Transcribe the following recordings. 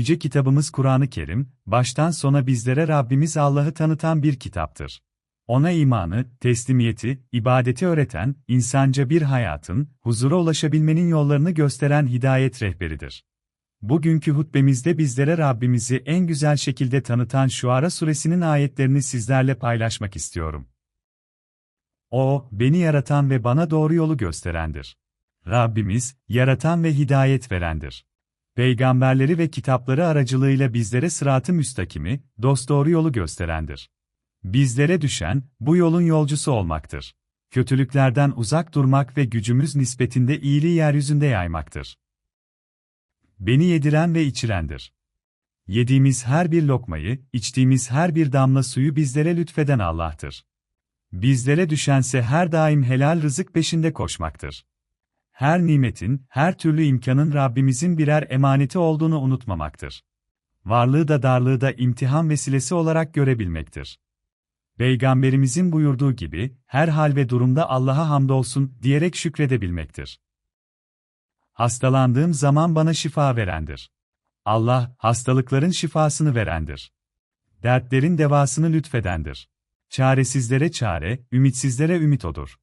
Yüce kitabımız Kur'an-ı Kerim, baştan sona bizlere Rabbimiz Allah'ı tanıtan bir kitaptır. Ona imanı, teslimiyeti, ibadeti öğreten, insanca bir hayatın, huzura ulaşabilmenin yollarını gösteren hidayet rehberidir. Bugünkü hutbemizde bizlere Rabbimizi en güzel şekilde tanıtan Şuara suresinin ayetlerini sizlerle paylaşmak istiyorum. O, beni yaratan ve bana doğru yolu gösterendir. Rabbimiz, yaratan ve hidayet verendir. Peygamberleri ve kitapları aracılığıyla bizlere sıratı müstakimi, dosdoğru yolu gösterendir. Bizlere düşen, bu yolun yolcusu olmaktır. Kötülüklerden uzak durmak ve gücümüz nispetinde iyiliği yeryüzünde yaymaktır. Beni yediren ve içirendir. Yediğimiz her bir lokmayı, içtiğimiz her bir damla suyu bizlere lütfeden Allah'tır. Bizlere düşense her daim helal rızık peşinde koşmaktır. Her nimetin, her türlü imkanın Rabbimizin birer emaneti olduğunu unutmamaktır. Varlığı da darlığı da imtihan vesilesi olarak görebilmektir. Peygamberimizin buyurduğu gibi, her hal ve durumda Allah'a hamdolsun diyerek şükredebilmektir. Hastalandığım zaman bana şifa verendir. Allah, hastalıkların şifasını verendir. Dertlerin devasını lütfedendir. Çaresizlere çare, ümitsizlere ümit odur.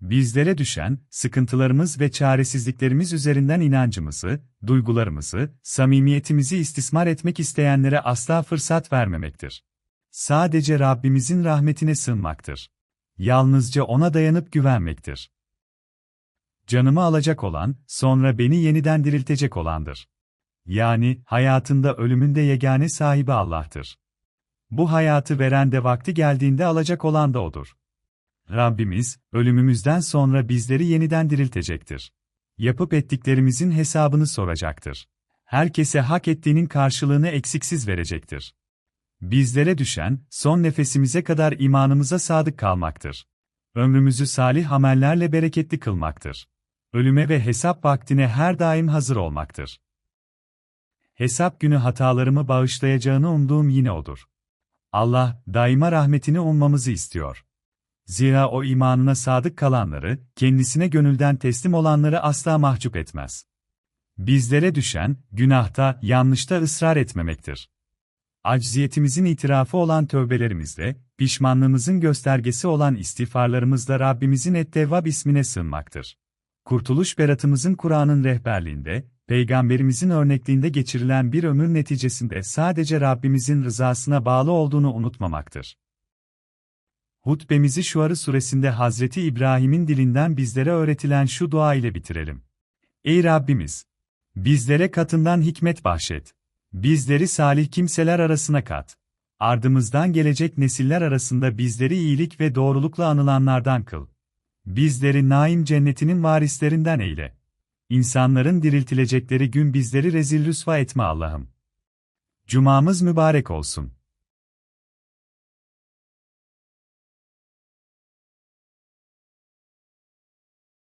Bizlere düşen, sıkıntılarımız ve çaresizliklerimiz üzerinden inancımızı, duygularımızı, samimiyetimizi istismar etmek isteyenlere asla fırsat vermemektir. Sadece Rabbimizin rahmetine sığınmaktır. Yalnızca O'na dayanıp güvenmektir. Canımı alacak olan, sonra beni yeniden diriltecek olandır. Yani, hayatında ölümünde yegane sahibi Allah'tır. Bu hayatı veren de vakti geldiğinde alacak olan da O'dur. Rabbimiz, ölümümüzden sonra bizleri yeniden diriltecektir. Yapıp ettiklerimizin hesabını soracaktır. Herkese hak ettiğinin karşılığını eksiksiz verecektir. Bizlere düşen, son nefesimize kadar imanımıza sadık kalmaktır. Ömrümüzü salih amellerle bereketli kılmaktır. Ölüme ve hesap vaktine her daim hazır olmaktır. Hesap günü hatalarımı bağışlayacağını umduğum yine odur. Allah, daima rahmetini ummamızı istiyor. Zira o imanına sadık kalanları, kendisine gönülden teslim olanları asla mahcup etmez. Bizlere düşen, günahta, yanlışta ısrar etmemektir. Acziyetimizin itirafı olan tövbelerimizle, pişmanlığımızın göstergesi olan istiğfarlarımızla Rabbimizin Ettevvab ismine sığınmaktır. Kurtuluş beratımızın Kur'an'ın rehberliğinde, Peygamberimizin örnekliğinde geçirilen bir ömür neticesinde sadece Rabbimizin rızasına bağlı olduğunu unutmamaktır. Hutbemizi Şuarı suresinde Hazreti İbrahim'in dilinden bizlere öğretilen şu dua ile bitirelim. Ey Rabbimiz! Bizlere katından hikmet bahşet. Bizleri salih kimseler arasına kat. Ardımızdan gelecek nesiller arasında bizleri iyilik ve doğrulukla anılanlardan kıl. Bizleri naim cennetinin varislerinden eyle. İnsanların diriltilecekleri gün bizleri rezil rüsva etme Allah'ım. Cumamız mübarek olsun.